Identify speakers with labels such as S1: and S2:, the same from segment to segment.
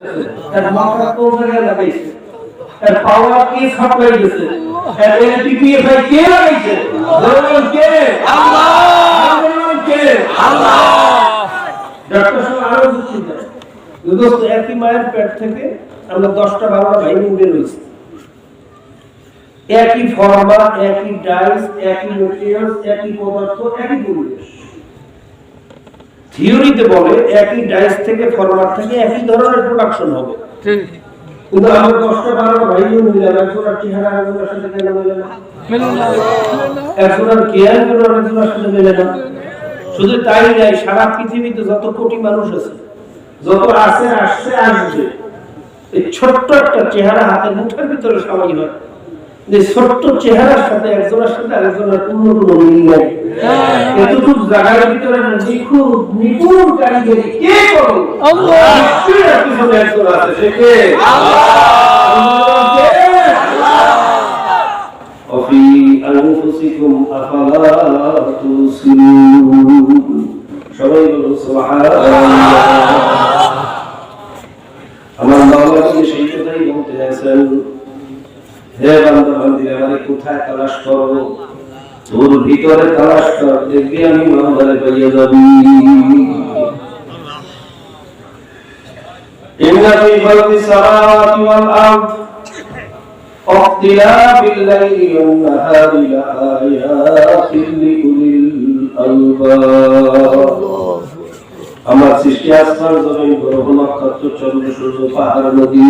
S1: এর মাথা কোন জায়গায় লাগাইছে? এর পাওয়ার কে সাপ্লাই দিছে? এর কে লাগাইছে? বলুন কে? আল্লাহ কে? আল্লাহ! ডাক্তার সাহেব আরও দোস্ত একই মায়ের পেট থেকে আমরা দশটা বারোটা ভাই বের হয়েছি। একই ফর্মা একই ডাইস একই মেটেরিয়ালস একই পদার্থ একই পরিবেশ। থিওরিতে বলে একই ডাইস থেকে ফরমাট থেকে একই ধরনের প্রোডাকশন হবে। কিন্তু আমরা দশটা বারো ভাই বোন মিলে একজনের চেহারা একজনের সাথে কেন মিলে না? একজনের কেয়ার করে অনেকজনের সাথে মিলে না। শুধু তাই নাই সারা পৃথিবীতে যত কোটি মানুষ আছে যত আছে আসছে আসবে এই ছোট্ট একটা চেহারা হাতের মুঠের ভিতরে সবাই হয়। যে ছোট্ট চেহারার সাথে একজনের সাথে আরেকজনের কোনো কোনো মিল নাই এতটুকু জায়গার ভিতরে নিখুঁত নিপুণ কারিগরি কে করো
S2: আল্লাহ।
S1: নিশ্চয়ই এর পিছনে একজন আছে সে কে আল্লাহ কে? وفي أنفسكم أفلا تبصرون সবাই বলুন সুবহানাল্লাহ আমার বাবা কি সেই কথাই বলতে আছেন হে বান্দা বান্দিরা মানে কোথায় তালাশ করো তোর ভিতরে তালাশ কর দেখবি আমি মামলারে পাইয়ে যাবি إن في خلق السماوات والأرض واختلاف الليل والنهار لآيات لأولي الألباب আমার সৃষ্টি আসমান জমিন গ্রহ নক্ষত্র চন্দ্র সূর্য পাহাড় নদী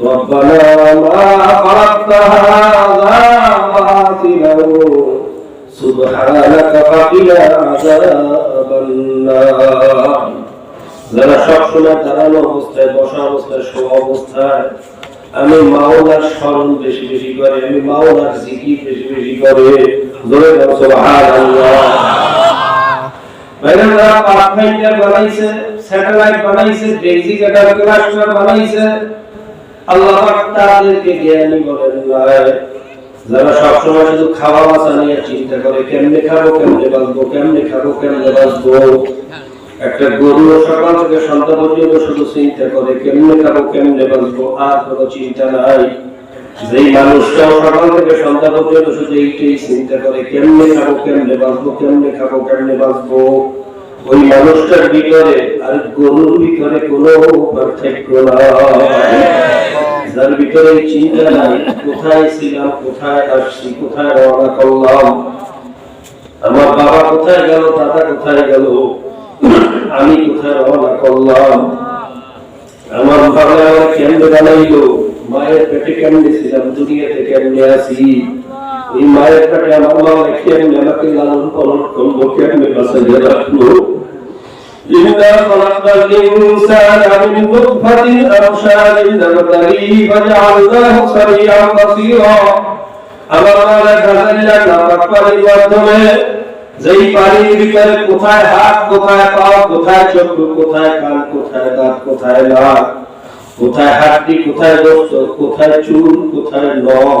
S1: ربنا ما خلقت هذا باطلا سبحانك فقنا عذاب النار যারা সবসময় দাঁড়ানো অবস্থায় বসা অবস্থায় শোয়া অবস্থায় আমি মাওলার স্মরণ বেশি বেশি করে আমি মাওলার জিকির বেশি বেশি করে জোরে বলো সুবহানাল্লাহ বাইরে যারা পাথফাইন্ডার বানাইছে স্যাটেলাইট বানাইছে বেজিক এটার ক্লাস্টার বানাইছে আল্লাহ তাদেরকে জ্ঞানী বলেন যারা সবসময় শুধু খাওয়া বাঁচা নিয়ে চিন্তা করে, কেমনে খাব, কেমনে বাঁচবো, কেমনে খাব, কেমনে বাঁচবো? একটা গরু সকাল থেকে সন্ধ্যা শুধু চিন্তা করে, কেমনে খাব, কেমনে বাঁচবো? আর কোনো চিন্তা নাই। যেই মানুষটাও সকাল থেকে সন্ধ্যা পর্যন্ত শুধু এইটাই চিন্তা করে, কেমনে খাব, কেমনে বাঁচবো, কেমনে খাব, কেমনে বাঁচবো? ওই মানুষটার ভিতরে আর গরুর ভিতরে কোনো পার্থক্য নাই। যার ভিতরে চিন্তা নাই, কোথায় ছিলাম, কোথায় আসছি, কোথায় রওনা করলাম? আমার বাবা কোথায় গেল, দাদা কোথায় গেল? আমি কোথায় রওনা করলাম? আমার বাবা আমার কেমনে বানাইলো মায়ের পেটে কেমনে ছিলাম, দুনিয়াতে কেমনে আছি? এই মায়ের পেটে আমার মা কেমনে আমাকে লালন পালন করব কেমনে বাঁচাইয়ে রাখল? إنا خلقنا الإنسان من نطفة أمشاج نبتليه فجعلناه سميعا بصيرا আমার মালা গাজাল্লা নাপাক পানির মাধ্যমে যেই পানির ভিতরে কোথায় হাত কোথায় পা কোথায় চক্ষু কোথায় কান কোথায় দাঁত কোথায় নাক কোথায় হাড্ডি কোথায় গোস্ত কোথায় চুল কোথায় নখ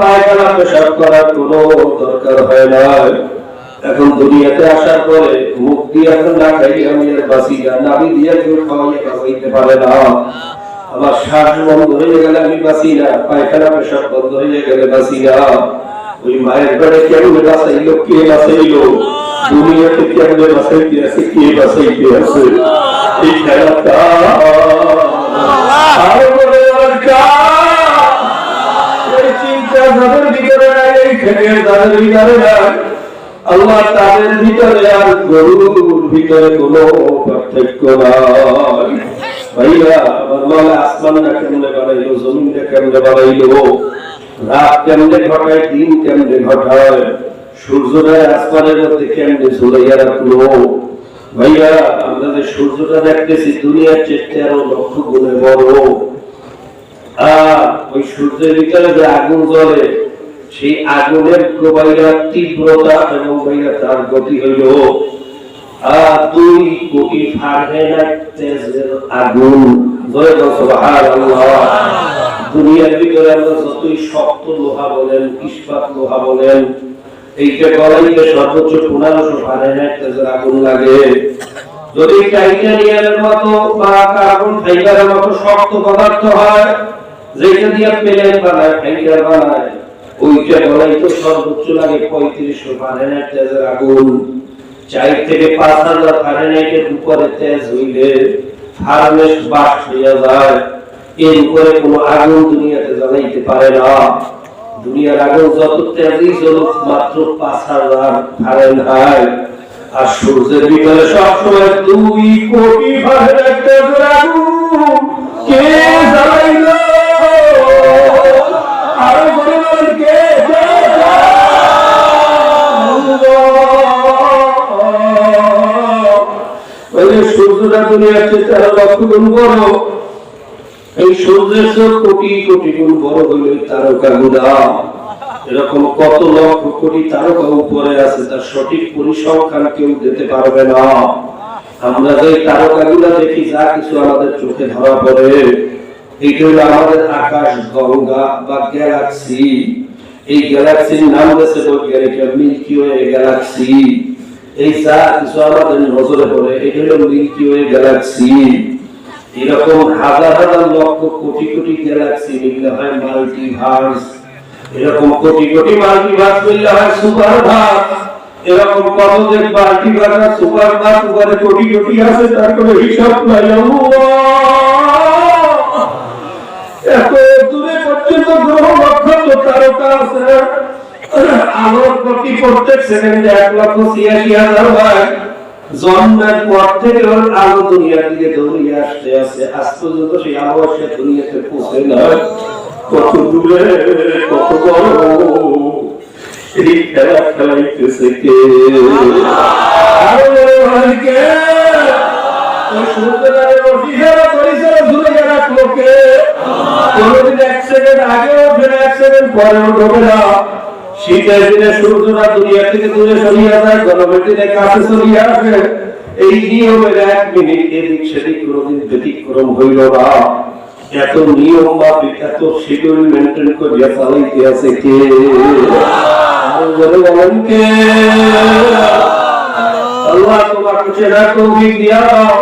S1: পায়খানা পেশাব করার কোনো এখন দুনিয়াতে আসার পরে মুখ দিয়ে এখন না খাই আমি আর নাভি দিয়ে কেউ খাওয়াইয়া পারে না। আমার শ্বাস বন্ধ হয়ে গেলে আমি বাঁচি না, পায়খানা পেশাব বন্ধ হয়ে গেলে বাঁচি না। ওই মায়ের ঘরে কেমনে বাঁচাইলো, কে বাঁচাইলো? দুনিয়াতে কেমনে বাঁচাইতে আছে কে বাঁচাইতে আছে এই খেলাটা আর বলে দরকার এই চিন্তা যাদের ভিতরে নাই এই খেলের যাদের ভিতরে নাই আল্লাহ তাদের ভিতরে আর গরুর ভিতরে কোনো পার্থক্য নাই ভাইয়া আমার মালা আসমানটা কেমনে বানাইলো জমিনটা কেমনে বানাইলো রাত কেমনে ঘটায়, দিন কেমনে ঘটায়? সূর্যটা আসমানের মধ্যে কেমনে ঝুলাইয়া রাখল? ভাইয়া, আমরা যে সূর্যটা দেখতেছি, দুনিয়ার চেষ্টা আরও লক্ষ গুণে বড়। আর ওই সূর্যের ভিতরে যে আগুন জ্বলে, সেই আগুনের বাইরা তীব্রতা এবং বাইরা তার গতি হইল। আর দুই কোটি ফারেনহাইট তেজের আগুন। জয় সুবহানাল্লাহ। দুনিয়ার ভিতরে আমরা যতই শক্ত লোহা বলেন, ইস্পাত লোহা বলেন এইটা গলাইতে সর্বোচ্চ পনেরোশো ফারেনহাইট তেজের আগুন লাগে। যদি টাইটানিয়ামের মতো বা কার্বন ফাইবারের মতো শক্ত পদার্থ হয়, যেটা দিয়ে প্লেন বানায় ফাইবার বানায়, ওইটা বলাই তো সর্বোচ্চ লাগে পঁয়ত্রিশশো ফারেনহাইট তেজের আগুন। চার থেকে পাঁচ হাজার ফারেনহাইটের উপরে তেজ হইলে ফার্মেস বাস হইয়া যায়। এর উপরে কোনো আগুন দুনিয়াতে জ্বালাইতে পারে না। দুনিয়ার আগুন যত তেজই চলুক মাত্র পাঁচ হাজার ফারেনহাইট আর সূর্যের ভিতরে সবসময় দুই কোটি কে জ্বালাইলো? সূর্যটা দুনিয়ার চেয়ে তেরো লক্ষ গুণ বড়। এই সূর্যের কোটি কোটি গুণ বড় হইল তারকা গুলা এরকম কত লক্ষ কোটি তারকা উপরে আছে, তার সঠিক পরিসংখ্যান কেউ দিতে পারবে না। আমরা যে তারকা গুলা দেখি, যা কিছু আমাদের চোখে ধরা পড়ে এইটা হলো আমাদের আকাশ, গঙ্গা বা গ্যালাক্সি। এই গ্যালাক্সির নাম দিয়েছে বৈজ্ঞানিকরা মিল্কি ওয়ে গ্যালাক্সি। এই যা কিছু আমাদের নজরে পড়ে, এটা হলো মিল্কি ওয়ে গ্যালাক্সি। এরকম হাজার হাজার লক্ষ কোটি কোটি গ্যালাক্সি মিললে হয় মাল্টিভার্স এরকম কোটি কোটি মাল্টিভার্স মিললে হয় সুপারভার্স এরকম কত যে মাল্টিভার্স আর সুপারভার্স উপরে কোটি কোটি আছে, তার কোনো হিসাব নাই। এত দূরে পর্যন্ত গ্রহ নক্ষত্র তারকা আছে আলোর গতি প্রত্যেক সেকেন্ডে এক লক্ষ ছিয়াশি হাজার হয় জন্মের পর থেকে ওর আলো দুনিয়ার দিকে দৌড়িয়ে আসতে আসতে। আজ পর্যন্ত সেই আলো সে দুনিয়াতে পৌঁছে না কত দূরে, কত বড়। খেলা খেলাইতেছে কে? কোনদিন এক সেকেন্ড আগে ওঠে না এক সেকেন্ড পরে উঠবে না। শীতের দিনে সূর্যটা দুনিয়া থেকে দূরে সরিয়ে যায়, গরমের দিনে কাছে সরিয়ে আসে। এই নিয়মের এক মিনিট, এদিক সেদিক কোনোদিন ব্যতিক্রম হইল না। এত নিয়ম মাফিক এত শিডিউল মেনটেন করিয়া চালাইতে আছে কে? বলেন আল্লাহ, তোমাকে চেনা তৌফিক দিয়া দাও।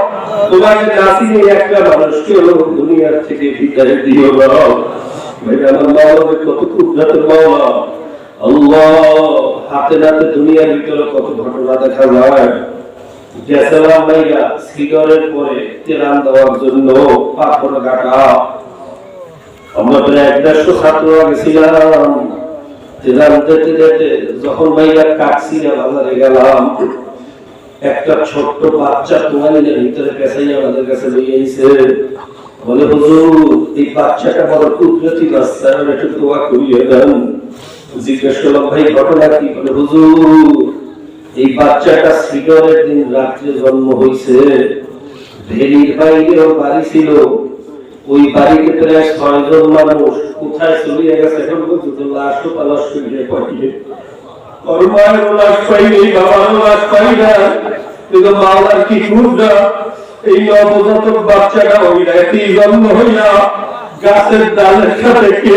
S1: তোমাকে নাসিনে একটা মানুষকে দুনিয়ার থেকে বিদায় দিও না। ভাই মাওলাকে কত কুদরতের মাওলা? হাতে নাতে দুনিয়ার ভিতরে কত ঘটনা দেখা যায়। যখন বাজারে গেলাম, একটা ছোট্ট বাচ্চা তোয়ালিনের ভিতরে পেছাই আমাদের কাছে নিয়ে এসে বলে, হুজুর, এই বাচ্চাটা বড় কুদরতি বাচ্চা একটু দোয়া করিয়ে জিজ্ঞেস করলাম, ভাই, ঘটনা কি? বলে, হুজুর, এই বাচ্চাটা শ্রীগরের দিন রাত্রে জন্ম হয়েছে ভেরির বাইরেও বাড়ি ছিল। ওই বাড়িতে প্রায় ছয়জন মানুষ কোথায় চলিয়ে গেছে এখন পর্যন্ত লাশ তো তালাশ করিয়ে পাঠিয়ে না। বাচ্চাটা ওই রাতেই জন্ম হইয়া গাছের ডালের সাথে কে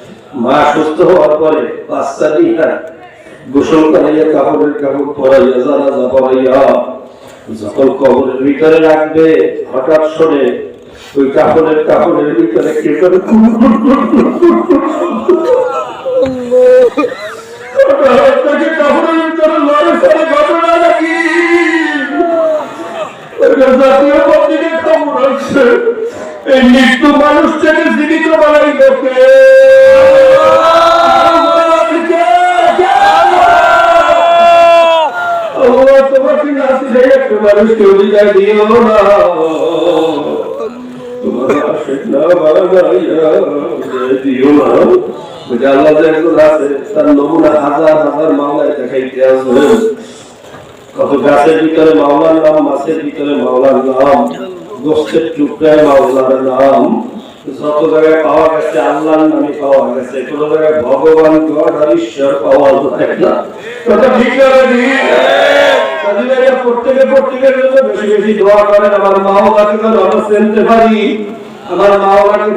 S1: মা সুস্থ হওয়ার পরে বাচ্চা দিয়া গোসল করাইয়া কাপড়ের কাপড় পরাইয়া জানা যা পরাইয়া যখন কবরের ভিতরে রাখবে হঠাৎ শোনে ওই কাপড়ের কাপড়ের ভিতরে কে করে তাকে কাপড়ের ভিতরে লড়ে ফেলে ঘটনা নাকি ওটা জাতীয় পত্রিকায় খবর আসছে এই মৃত্যু মানুষটাকে জীবিত বানাই একটা মানুষকে অধিকার দিও না। তোমার আশেক না দিও না। আল্লাহ যে একজন আছে, তার কত গাছের ভিতরে মাওলার নাম, মাছের ভিতরে মাওলার নাম। গোষ্ঠের টুকরায় মাওলার নাম। যত জায়গায় পাওয়া গেছে আল্লাহর নামে পাওয়া গেছে কোন জায়গায় ভগবান গড আর ঈশ্বর পাওয়া যায় না। কথা ঠিক না প্রত্যেকে আমার মাওলাকে যেন আমরা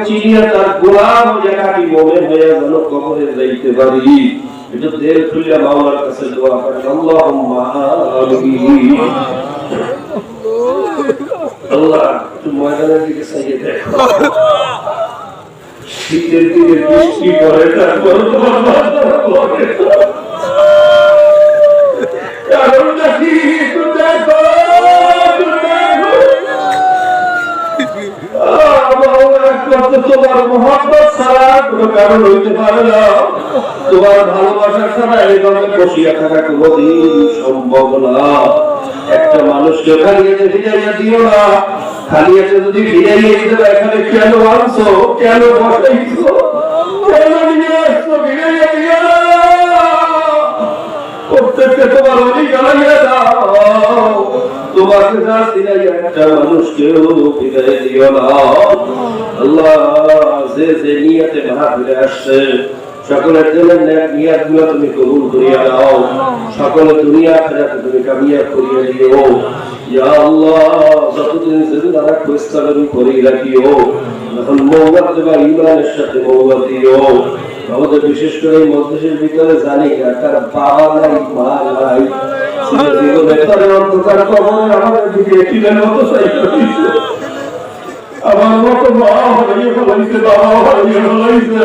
S1: চিনিয়ে তার গোলাম হয়ে যাইতে পারি। একটু দেল কাছে দোয়া করেন। আমিন। আল্লাহ, একটু ময়দানের দিকে চাইয়ে দেখো। শীতের তারপর তোমার মোহাম্মত ছাড়া বসিয়া থাকা কোনোদিন সম্ভব না। একটা মানুষকে খালিয়াতে ফিরাইয়া দিও না। খালিয়াতে যদি ফিরাইয়া দিতে পারে, এখানে কেন আনছো কেন বসাইছো নিয়ে আসছো? ফিরাইয়া আল্লাহ আসছে সকলের নিয়াত তুমি কবুল করিয়া দাও সকল দুনিয়া আখিরাতে তুমি কামিয়াব করিয়া দিও। বিশেষ করে ভিতরে জানি অন্ধকার আমার মতো মা হারিয়ে ফেলাইছে বাবা হারিয়ে ফেলাইছে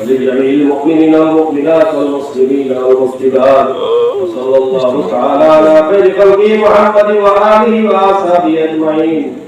S1: ولجميع المؤمنين والمؤمنات والمسلمين والمسلمات. وصلى الله تعالى على خير خلقه محمد وآله وأصحابه أجمعين.